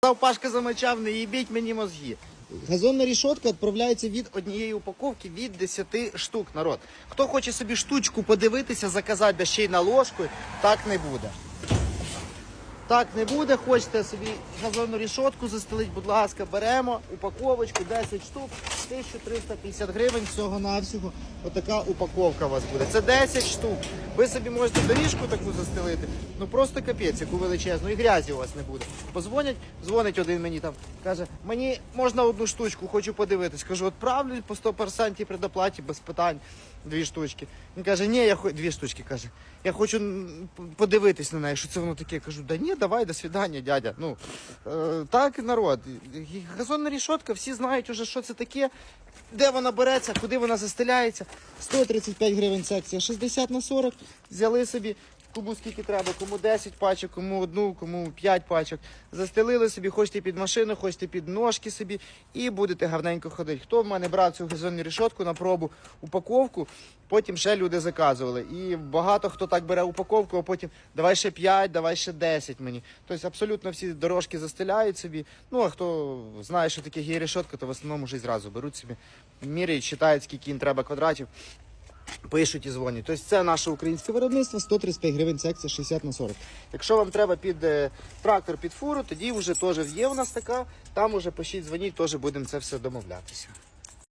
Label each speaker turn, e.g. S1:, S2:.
S1: Сказав, Пашка замочав, не їбіть мені мозги. Газонна рішотка відправляється від однієї упаковки від 10 штук, народ. Хто хоче собі штучку подивитися, заказати, да ще й на ложку, так не буде. Так не буде. Хочете собі газонну рішотку застелити, будь ласка, беремо упаковочку 10 штук, 1350 гривень всього-навсього. Отака упаковка у вас буде. Це 10 штук. Ви собі можете доріжку таку застелити. Ну просто капець, яку величезну, і грязі у вас не буде. Позвонять, дзвонить один мені там, каже, мені можна одну штучку, хочу подивитись. Кажу, відправлю по 100% предоплаті без питань. Дві штучки. Він каже, ні, я хочу дві штучки каже. Я хочу подивитись на неї, що це воно таке. Я кажу, да ні, давай, до свидання, дядя. Ну е, так, народ. Газонна рішотка, всі знають уже, що це таке, де вона береться, куди вона застеляється. 135 гривень секція, 60 на 40. Взяли собі. Кому скільки треба, кому 10 пачок, кому одну, кому 5 пачок. Застелили собі, хочете під машину, хочете під ножки собі, і будете гарненько ходити. Хто в мене брав цю газонну рішотку на пробу упаковку, потім ще люди заказували. І багато хто так бере упаковку, а потім давай ще 5, давай ще 10 мені. Тобто абсолютно всі дорожки застеляють собі. Ну а хто знає, що таке гей-решотка, то в основному вже зразу беруть собі, міряють, читають, скільки їм треба квадратів. Пишуть і дзвонять. Тобто це наше українське виробництво, 135 гривень секція 60 на 40. Якщо вам треба під е, трактор, під фуру, тоді вже теж є у нас така. Там уже пишіть, дзвоніть, теж будемо це все домовлятися.